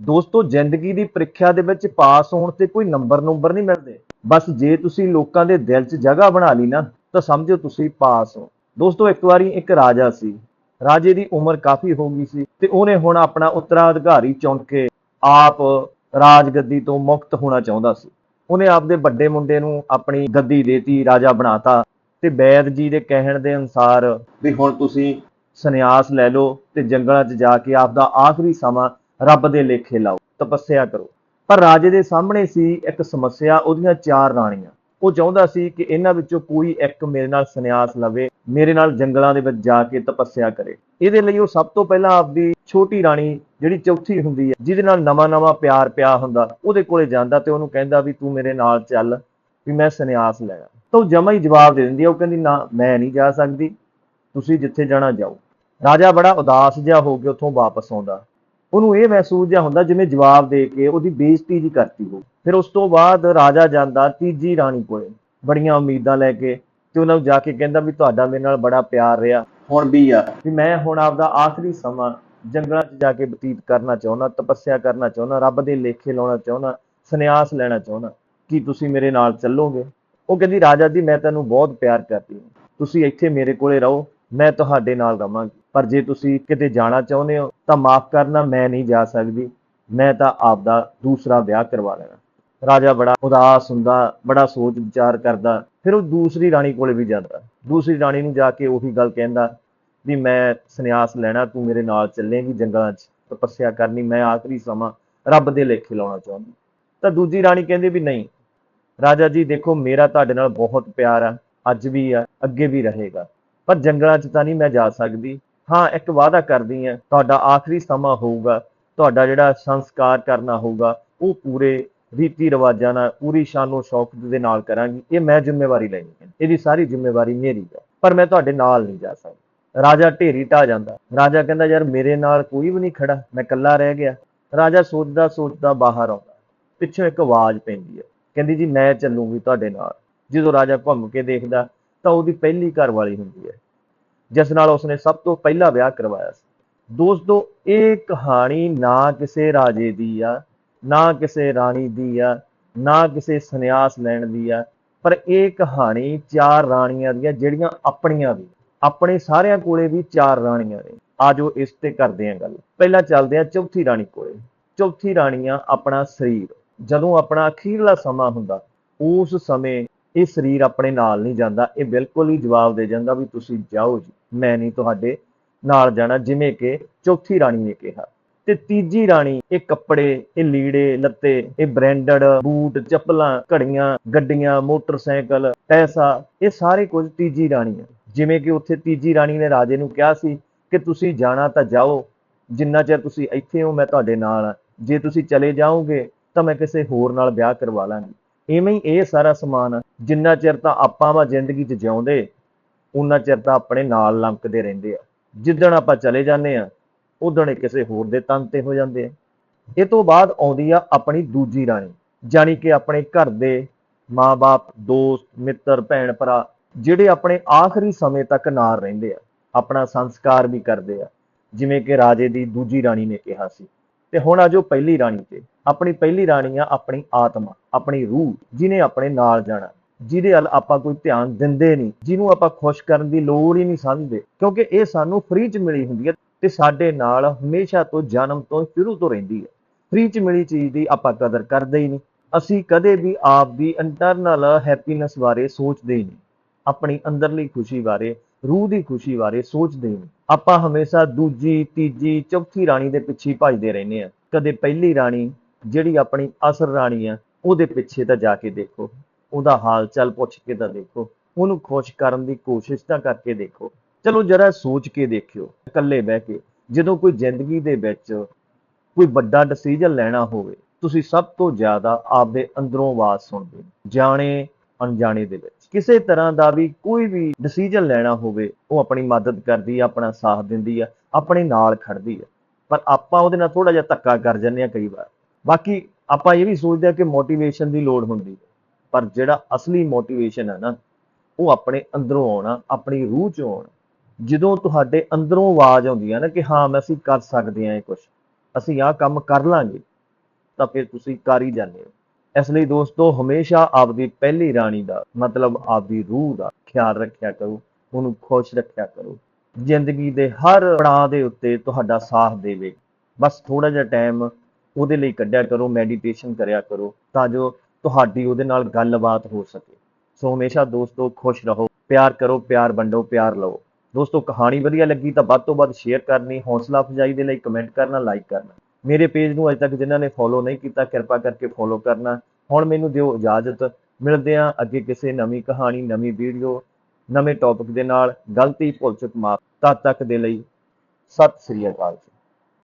ਦੋਸਤੋ, ਜ਼ਿੰਦਗੀ ਦੀ ਪ੍ਰੀਖਿਆ ਦੇ ਵਿੱਚ ਪਾਸ ਹੋਣ ਤੇ ਕੋਈ ਨੰਬਰ ਨੰਬਰ ਨਹੀਂ ਮਿਲਦੇ। ਬਸ ਜੇ ਤੁਸੀਂ ਲੋਕਾਂ ਦੇ ਦਿਲ 'ਚ ਜਗ੍ਹਾ ਬਣਾ ਲਈ ਨਾ, ਤਾਂ ਸਮਝੋ ਤੁਸੀਂ ਪਾਸ ਹੋ। ਦੋਸਤੋ, ਇੱਕ ਵਾਰੀ ਇੱਕ ਰਾਜਾ ਸੀ। ਰਾਜੇ ਦੀ ਉਮਰ ਕਾਫੀ ਹੋ ਗਈ ਸੀ ਤੇ ਉਹਨੇ ਹੁਣ ਆਪਣਾ ਉੱਤਰਾਧਿਕਾਰੀ ਚੁਣ ਕੇ ਆਪ ਰਾਜਗੱਦੀ ਤੋਂ ਮੁਕਤ ਹੋਣਾ ਚਾਹੁੰਦਾ ਸੀ। ਉਹਨੇ ਆਪਦੇ ਵੱਡੇ ਮੁੰਡੇ ਨੂੰ ਆਪਣੀ ਗੱਦੀ ਦੇਤੀ, ਰਾਜਾ ਬਣਾਤਾ ਤੇ ਬੈਦ ਜੀ ਦੇ ਕਹਿਣ ਦੇ ਅਨੁਸਾਰ ਵੀ ਹੁਣ ਤੁਸੀਂ ਸੰਨਿਆਸ ਲੈ ਲਓ ਤੇ ਜੰਗਲਾਂ 'ਚ ਜਾ ਕੇ ਆਪਦਾ ਆਖਰੀ ਸਮਾਂ ਰੱਬ ਦੇ ਲੇਖੇ ਲਾਓ, ਤਪੱਸਿਆ ਕਰੋ। ਪਰ ਰਾਜੇ ਦੇ ਸਾਹਮਣੇ ਸੀ ਇੱਕ ਸਮੱਸਿਆ, ਉਹਦੀਆਂ ਚਾਰ ਰਾਣੀਆਂ। ਉਹ ਚਾਹੁੰਦਾ ਸੀ ਕਿ ਇਹਨਾਂ ਵਿੱਚੋਂ ਕੋਈ ਇੱਕ ਮੇਰੇ ਨਾਲ ਸੰਨਿਆਸ ਲਵੇ, ਮੇਰੇ ਨਾਲ ਜੰਗਲਾਂ ਦੇ ਵਿੱਚ ਜਾ ਕੇ ਤਪੱਸਿਆ ਕਰੇ। ਇਹਦੇ ਲਈ ਉਹ ਸਭ ਤੋਂ ਪਹਿਲਾਂ ਆਪਦੀ ਛੋਟੀ ਰਾਣੀ, ਜਿਹੜੀ ਚੌਥੀ ਹੁੰਦੀ ਹੈ, ਜਿਹਦੇ ਨਾਲ ਨਵਾਂ-ਨਵਾਂ ਪਿਆਰ ਪਿਆ ਹੁੰਦਾ, ਉਹਦੇ ਕੋਲੇ ਜਾਂਦਾ ਤੇ ਉਹਨੂੰ ਕਹਿੰਦਾ ਵੀ ਤੂੰ ਮੇਰੇ ਨਾਲ ਚੱਲ, ਵੀ ਮੈਂ ਸੰਨਿਆਸ ਲੈਣਾ ਤਾਂ ਉਹ ਜਮਾ ਹੀ ਜਵਾਬ ਦੇ ਦਿੰਦੀ ਹੈ ਉਹ ਕਹਿੰਦੀ, ਨਾ, ਮੈਂ ਨਹੀਂ ਜਾ ਸਕਦੀ। ਤੁਸੀਂ ਜਿੱਥੇ ਜਾਣਾ ਜਾਓ। ਰਾਜਾ ਬੜਾ ਉਦਾਸ ਜਿਹਾ ਹੋ ਕੇ ਉੱਥੋਂ ਵਾਪਸ ਆਉਂਦਾ। ਉਹਨੂੰ ਇਹ ਮਹਿਸੂਸ ਜਿਹਾ ਹੁੰਦਾ ਜਿਵੇਂ ਜਵਾਬ ਦੇ ਕੇ ਉਹਦੀ ਬੇਇੱਜ਼ਤੀ ਜੀ ਕਰਤੀ ਹੋ ਫਿਰ ਉਸ ਤੋਂ ਬਾਅਦ ਰਾਜਾ ਜਾਂਦਾ ਤੀਜੀ ਰਾਣੀ ਕੋਲੇ ਬੜੀਆਂ ਉਮੀਦਾਂ ਲੈ ਕੇ ਤੇ ਉਹਨਾਂ ਨੂੰ ਜਾ ਕੇ ਕਹਿੰਦਾ ਵੀ ਤੁਹਾਡਾ ਮੇਰੇ ਨਾਲ ਬੜਾ ਪਿਆਰ ਰਿਹਾ। ਹੁਣ ਵੀ ਆ। ਵੀ ਮੈਂ ਹੁਣ ਆਪਦਾ ਆਖਰੀ ਸਮਾਂ ਜੰਗਲਾਂ 'ਚ ਜਾ ਕੇ ਬਤੀਤ ਕਰਨਾ ਚਾਹੁੰਦਾ ਤਪੱਸਿਆ ਕਰਨਾ ਚਾਹੁੰਦਾ ਰੱਬ ਦੇ ਲੇਖੇ ਲਾਉਣਾ ਚਾਹੁੰਦਾ ਸੰਨਿਆਸ ਲੈਣਾ ਚਾਹੁੰਦਾ ਕੀ ਤੁਸੀਂ ਮੇਰੇ ਨਾਲ ਚੱਲੋਗੇ? ਉਹ ਕਹਿੰਦੀ ਰਾਜਾ ਜੀ ਮੈਂ ਤੈਨੂੰ ਬਹੁਤ ਪਿਆਰ ਕਰਦੀ ਹਾਂ। ਤੁਸੀਂ ਇੱਥੇ ਮੇਰੇ ਕੋਲੇ ਰਹੋ ਮੈਂ ਤੁਹਾਡੇ ਨਾਲ ਰਵਾਂਗੀ। ਪਰ ਜੇ ਤੁਸੀਂ ਕਿਤੇ ਜਾਣਾ ਚਾਹੁੰਦੇ ਹੋ, ਤਾਂ ਮਾਫ ਕਰਨਾ, ਮੈਂ ਨਹੀਂ ਜਾ ਸਕਦੀ। ਮੈਂ ਤਾਂ ਆਪਦਾ ਦੂਸਰਾ ਵਿਆਹ ਕਰਵਾ ਲੈਣਾ। ਰਾਜਾ ਬੜਾ ਉਦਾਸ ਹੁੰਦਾ, ਬੜਾ ਸੋਚ ਵਿਚਾਰ ਕਰਦਾ। ਫਿਰ ਉਹ ਦੂਸਰੀ ਰਾਣੀ ਕੋਲੇ ਵੀ ਜਾਂਦਾ। ਦੂਸਰੀ ਰਾਣੀ ਨੂੰ ਜਾ ਕੇ ਉਹੀ ਗੱਲ ਕਹਿੰਦਾ ਵੀ ਮੈਂ ਸੰਨਿਆਸ ਲੈਣਾ, ਤੂੰ ਮੇਰੇ ਨਾਲ ਚੱਲੇਂਗੀ ਜੰਗਲਾਂ 'ਚ, ਤਪੱਸਿਆ ਕਰਨੀ, ਮੈਂ ਆਖਰੀ ਸਮਾਂ ਰੱਬ ਦੇ ਲੇਖੇ ਲਾਉਣਾ ਚਾਹੁੰਦੀ। ਤਾਂ ਦੂਜੀ ਰਾਣੀ ਕਹਿੰਦੀ ਵੀ ਨਹੀਂ, ਰਾਜਾ ਜੀ ਦੇਖੋ, ਮੇਰਾ ਤੁਹਾਡੇ ਨਾਲ ਬਹੁਤ ਪਿਆਰ ਆ, ਅੱਜ ਵੀ ਆ, ਅੱਗੇ ਵੀ ਰਹੇਗਾ। ਪਰ ਜੰਗਲਾਂ 'ਚ ਤਾਂ ਨਹੀਂ ਮੈਂ ਜਾ ਸਕਦੀ। ਹਾਂ, ਇੱਕ ਵਾਅਦਾ ਕਰਦੀ ਆ ਤੁਹਾਡਾ ਆਖਰੀ ਸਮਾਂ ਹੋਊਗਾ। ਤੁਹਾਡਾ ਜਿਹੜਾ ਸੰਸਕਾਰ ਕਰਨਾ ਹੋਊਗਾ, ਉਹ ਪੂਰੇ ਰੀਤੀ ਰਿਵਾਜਾਂ ਨਾਲ, ਪੂਰੀ ਸ਼ਾਨੋ ਸ਼ੌਕਤ ਦੇ ਨਾਲ ਕਰਾਂਗੀ। ਇਹ ਮੈਂ ਜ਼ਿੰਮੇਵਾਰੀ ਲੈਣੀ ਹੈ। ਇਹਦੀ ਸਾਰੀ ਜ਼ਿੰਮੇਵਾਰੀ ਮੇਰੀ ਹੈ। ਪਰ ਮੈਂ ਤੁਹਾਡੇ ਨਾਲ ਨਹੀਂ ਜਾ ਸਕਦਾ। ਰਾਜਾ ਢੇਰੀ ਢਾ ਜਾਂਦਾ। ਰਾਜਾ ਕਹਿੰਦਾ, ਯਾਰ, ਮੇਰੇ ਨਾਲ ਕੋਈ ਵੀ ਨਹੀਂ ਖੜਾ। ਮੈਂ ਇਕੱਲਾ ਰਹਿ ਗਿਆ। ਰਾਜਾ ਸੋਚਦਾ ਸੋਚਦਾ ਬਾਹਰ ਆਉਂਦਾ। ਪਿੱਛੋਂ ਇੱਕ ਆਵਾਜ਼ ਪੈਂਦੀ ਹੈ। ਕਹਿੰਦੀ, ਜੀ, ਮੈਂ ਚੱਲੂਗੀ ਤੁਹਾਡੇ ਨਾਲ। ਜਦੋਂ ਰਾਜਾ ਘੁੰਮ ਕੇ ਦੇਖਦਾ ਤਾਂ ਉਹਦੀ ਪਹਿਲੀ ਘਰਵਾਲੀ ਹੁੰਦੀ ਹੈ, ਜਿਸ ਨਾਲ ਉਸਨੇ ਸਭ ਤੋਂ ਪਹਿਲਾ ਵਿਆਹ ਕਰਵਾਇਆ ਸੀ। ਦੋਸਤੋ, ਇਹ ਕਹਾਣੀ ਨਾ ਕਿਸੇ ਰਾਜੇ ਦੀ ਆ, ਨਾ ਕਿਸੇ ਰਾਣੀ ਦੀ ਆ, ਨਾ ਕਿਸੇ ਸੰਨਿਆਸ ਲੈਣ ਦੀ ਆ, ਪਰ ਇਹ ਕਹਾਣੀ ਚਾਰ ਰਾਣੀਆਂ ਦੀਆਂ, ਜਿਹੜੀਆਂ ਆਪਣੀਆਂ ਵੀ, ਆਪਣੇ ਸਾਰਿਆਂ ਕੋਲੇ ਵੀ ਚਾਰ ਰਾਣੀਆਂ ਨੇ। ਆਜੋ ਇਸ ਤੇ ਕਰਦੇ ਆਂ ਗੱਲ। ਪਹਿਲਾਂ ਚੱਲਦੇ ਆਂ ਚੌਥੀ ਰਾਣੀ ਕੋਲੇ। ਚੌਥੀ ਰਾਣੀਆਂ ਆਪਣਾ ਸਰੀਰ। ਜਦੋਂ ਆਪਣਾ ਅਖੀਰਲਾ ਸਮਾਂ ਹੁੰਦਾ, ਉਸ ਸਮੇਂ ਇਹ ਸਰੀਰ ਆਪਣੇ ਨਾਲ ਨਹੀਂ ਜਾਂਦਾ, ਇਹ ਬਿਲਕੁਲ ਹੀ ਜਵਾਬ ਦੇ ਜਾਂਦਾ ਵੀ ਤੁਸੀਂ ਜਾਓ ਜੀ, ਮੈਂ ਨਹੀਂ ਤੁਹਾਡੇ ਨਾਲ ਜਾਣਾ, ਜਿਵੇਂ ਕਿ ਚੌਥੀ ਰਾਣੀ ਨੇ ਕਿਹਾ। ਤੇ ਤੀਜੀ ਰਾਣੀ, ਇਹ ਕੱਪੜੇ, ਇਹ ਲੀੜੇ, ਲੱਤੇ, ਇਹ ਬ੍ਰਾਂਡਡ ਬੂਟ, ਚੱਪਲਾਂ, ਘੜੀਆਂ, ਗੱਡੀਆਂ, ਮੋਟਰਸਾਈਕਲ, ਪੈਸਾ, ਇਹ ਸਾਰੇ ਕੁਝ ਤੀਜੀ ਰਾਣੀ ਹੈ ਜਿਵੇਂ ਕਿ ਉੱਥੇ ਤੀਜੀ ਰਾਣੀ ਨੇ ਰਾਜੇ ਨੂੰ ਕਿਹਾ ਸੀ ਕਿ ਤੁਸੀਂ ਜਾਣਾ ਤਾਂ ਜਾਓ, ਜਿੰਨਾ ਚਿਰ ਤੁਸੀਂ ਇੱਥੇ ਹੋ ਮੈਂ ਤੁਹਾਡੇ ਨਾਲ ਹਾਂ। ਜੇ ਤੁਸੀਂ ਚਲੇ ਜਾਓਗੇ ਤਾਂ ਮੈਂ ਕਿਸੇ ਹੋਰ ਨਾਲ ਵਿਆਹ ਕਰਵਾ ਲਾਂਗੀ। ਇਵੇਂ ਹੀ ਇਹ ਸਾਰਾ ਸਮਾਨ ਆ। ਜਿੰਨਾ ਚਿਰ ਤਾਂ ਆਪਾਂ ਵਾ ਜ਼ਿੰਦਗੀ 'ਚ ਜਿਉਂਦੇ, ਉਨਾ ਚਿਰ ਤਾਂ ਆਪਣੇ ਨਾਲ ਲੰਕਦੇ ਰਹਿੰਦੇ ਆ। ਜਿੱਦਣ ਆਪਾਂ ਚਲੇ ਜਾਂਦੇ ਆ, ਉਦਣ ਇਹ ਕਿਸੇ ਹੋਰ ਦੇ ਤਨ ਤੇ ਹੋ ਜਾਂਦੇ ਆ। ਇਹ ਤੋਂ ਬਾਅਦ ਆਉਂਦੀ ਆ ਆਪਣੀ ਦੂਜੀ ਰਾਣੀ, ਜਾਣੀ ਕਿ ਆਪਣੇ ਘਰ ਦੇ ਮਾਂ-ਬਾਪ ਦੋਸਤ, ਮਿੱਤਰ, ਭੈਣ ਭਰਾ, ਜਿਹੜੇ ਆਪਣੇ ਆਖਰੀ ਸਮੇਂ ਤੱਕ ਨਾਲ ਰਹਿੰਦੇ ਆ, ਆਪਣਾ ਸੰਸਕਾਰ ਵੀ ਕਰਦੇ ਆ। ਜਿਵੇਂ ਕਿ ਰਾਜੇ ਦੀ ਦੂਜੀ ਰਾਣੀ ਨੇ ਕਿਹਾ ਸੀ। ਤੇ ਹੁਣ ਆਜੋ ਪਹਿਲੀ ਰਾਣੀ ਤੇ। ਆਪਣੀ ਪਹਿਲੀ ਰਾਣੀ ਆ ਆਪਣੀ ਆਤਮਾ। ਆਪਣੀ ਰੂਹ ਜਿਹਨੇ ਆਪਣੇ ਨਾਲ ਜਾਣਾ, ਜਿਹਦੇ ਵੱਲ ਆਪਾਂ ਕੋਈ ਧਿਆਨ ਦਿੰਦੇ ਨਹੀਂ, ਜਿਹਨੂੰ ਆਪਾਂ ਖੁਸ਼ ਕਰਨ ਦੀ ਲੋੜ ਹੀ ਨਹੀਂ ਸਮਝਦੇ, ਕਿਉਂਕਿ ਇਹ ਸਾਨੂੰ ਫ੍ਰੀ ਚ ਮਿਲੀ ਹੁੰਦੀ ਹੈ ਤੇ ਸਾਡੇ ਨਾਲ ਹਮੇਸ਼ਾ ਤੋਂ ਜਨਮ ਤੋਂ ਸ਼ੁਰੂ ਤੋਂ ਰਹਿੰਦੀ ਹੈ। ਫ੍ਰੀ ਚ ਮਿਲੀ ਚੀਜ਼ ਦੀ ਆਪਾਂ ਕਦਰ ਕਰਦੇ ਹੀ ਨਹੀਂ। ਅਸੀਂ ਕਦੇ ਵੀ ਆਪ ਦੀ ਇੰਟਰਨਲ ਹੈਪੀਨੈਸ ਬਾਰੇ ਸੋਚਦੇ ਹੀ ਨਹੀਂ। ਆਪਣੀ ਅੰਦਰਲੀ ਖੁਸ਼ੀ ਬਾਰੇ, ਰੂਹ ਦੀ ਖੁਸ਼ੀ ਬਾਰੇ ਸੋਚਦੇ ਹੀ ਨਹੀਂ। ਆਪਾਂ ਹਮੇਸ਼ਾ ਦੂਜੀ, ਤੀਜੀ, ਚੌਥੀ ਰਾਣੀ ਦੇ ਪਿੱਛੇ ਭੱਜਦੇ ਰਹਿੰਦੇ ਆ ਕਦੇ ਪਹਿਲੀ ਰਾਣੀ, ਜਿਹੜੀ ਆਪਣੀ ਅਸਲ ਰਾਣੀ ਆ ਉਹਦੇ ਪਿੱਛੇ ਤਾਂ ਜਾ ਕੇ ਦੇਖੋ ਉਹਦਾ ਹਾਲ ਚਾਲ ਪੁੱਛ ਕੇ ਤਾਂ ਦੇਖੋ ਉਹਨੂੰ ਖੁਸ਼ ਕਰਨ ਦੀ ਕੋਸ਼ਿਸ਼ ਤਾਂ ਕਰਕੇ ਦੇਖੋ। ਚਲੋ ਜਰਾ ਸੋਚ ਕੇ ਦੇਖਿਓ ਇਕੱਲੇ ਬਹਿ ਕੇ ਜਦੋਂ ਕੋਈ ਜ਼ਿੰਦਗੀ ਦੇ ਵਿੱਚ ਕੋਈ ਵੱਡਾ ਡਿਸੀਜਨ ਲੈਣਾ ਹੋਵੇ ਤੁਸੀਂ ਸਭ ਤੋਂ ਜ਼ਿਆਦਾ ਆਪਦੇ ਅੰਦਰੋਂ ਆਵਾਜ਼ ਸੁਣਦੇ ਹੋ, ਜਾਣੇ ਅਣਜਾਣੇ ਦੇ ਵਿੱਚ। ਕਿਸੇ ਤਰ੍ਹਾਂ ਦਾ ਵੀ ਕੋਈ ਵੀ ਡਿਸੀਜਨ ਲੈਣਾ ਹੋਵੇ ਉਹ ਆਪਣੀ ਮਦਦ ਕਰਦੀ ਆ ਆਪਣਾ ਸਾਥ ਦਿੰਦੀ ਆ ਆਪਣੇ ਨਾਲ ਖੜਦੀ ਆ। ਪਰ ਆਪਾਂ ਉਹਦੇ ਨਾਲ ਥੋੜਾ ਜਿਹਾ ਧੱਕਾ ਕਰ ਜੰਨੇ ਆ ਕਈ ਵਾਰ। ਬਾਕੀ ਆਪਾਂ ਇਹ ਵੀ ਸੋਚਦੇ ਆ ਕਿ ਮੋਟੀਵੇਸ਼ਨ ਦੀ ਲੋੜ ਹੁੰਦੀ ਹੈ, ਪਰ ਜਿਹੜਾ ਅਸਲੀ ਮੋਟੀਵੇਸ਼ਨ ਹੈ ਨਾ, ਉਹ ਆਪਣੇ ਅੰਦਰੋਂ ਆਉਣਾ, ਆਪਣੀ ਰੂਹ ਚੋਂ ਆਉਣਾ। ਜਦੋਂ ਤੁਹਾਡੇ ਅੰਦਰੋਂ ਆਵਾਜ਼ ਆਉਂਦੀ ਹੈ ਨਾ ਕਿ ਹਾਂ, ਮੈਂ ਅਸੀਂ ਕਰ ਸਕਦੇ ਹਾਂ ਇਹ ਕੁਝ ਅਸੀਂ ਆਹ ਕੰਮ ਕਰ ਲਾਂਗੇ, ਤਾਂ ਫਿਰ ਤੁਸੀਂ ਕਰ ਹੀ ਜਾਂਦੇ ਹੋ। ਇਸ ਲਈ ਦੋਸਤੋ, ਹਮੇਸ਼ਾ ਆਪਦੀ ਪਹਿਲੀ ਰਾਣੀ ਦਾ, ਮਤਲਬ ਆਪਦੀ ਰੂਹ ਦਾ ਖਿਆਲ ਰੱਖਿਆ ਕਰੋ, ਉਹਨੂੰ ਖੁਸ਼ ਰੱਖਿਆ ਕਰੋ। ਜ਼ਿੰਦਗੀ ਦੇ ਹਰ ਪੜਾਅ ਦੇ ਉੱਤੇ ਤੁਹਾਡਾ ਸਾਥ ਦੇਵੇ। ਬਸ ਥੋੜਾ ਜਿਹਾ ਟਾਈਮ ਉਹਦੇ ਲਈ ਕੱਢਿਆ ਕਰੋ ਮੈਡੀਟੇਸ਼ਨ ਕਰਿਆ ਕਰੋ, ਤਾਂ ਜੋ ਤੁਹਾਡੀ ਉਹਦੇ ਨਾਲ ਗੱਲਬਾਤ ਹੋ ਸਕੇ। ਸੋ ਹਮੇਸ਼ਾ ਦੋਸਤੋ ਖੁਸ਼ ਰਹੋ, ਪਿਆਰ ਕਰੋ, ਪਿਆਰ ਵੰਡੋ, ਪਿਆਰ ਲਓ ਦੋਸਤੋ ਕਹਾਣੀ ਵਧੀਆ ਲੱਗੀ ਤਾਂ ਵੱਧ ਤੋਂ ਵੱਧ ਸ਼ੇਅਰ ਕਰਨੀ, ਹੌਸਲਾ ਅਫਜ਼ਾਈ ਦੇ ਲਈ ਕਮੈਂਟ ਕਰਨਾ ਲਾਈਕ ਕਰਨਾ। ਮੇਰੇ ਪੇਜ ਨੂੰ ਅਜੇ ਤੱਕ ਜਿਨ੍ਹਾਂ ਨੇ ਫੋਲੋ ਨਹੀਂ ਕੀਤਾ, ਕਿਰਪਾ ਕਰਕੇ ਫੋਲੋ ਕਰਨਾ। ਹੁਣ ਮੈਨੂੰ ਦਿਓ ਇਜਾਜ਼ਤ। ਮਿਲਦੇ ਹਾਂ ਅੱਗੇ ਕਿਸੇ ਨਵੀਂ ਕਹਾਣੀ, ਨਵੀਂ ਵੀਡੀਓ ਨਵੇਂ ਟੌਪਿਕ ਦੇ ਨਾਲ। ਗਲਤੀ ਭੁੱਲ ਚੁੱਕ ਮਾਫ। ਤਦ ਤੱਕ ਦੇ ਲਈ ਸਤਿ ਸ੍ਰੀ ਅਕਾਲ ਜੀ।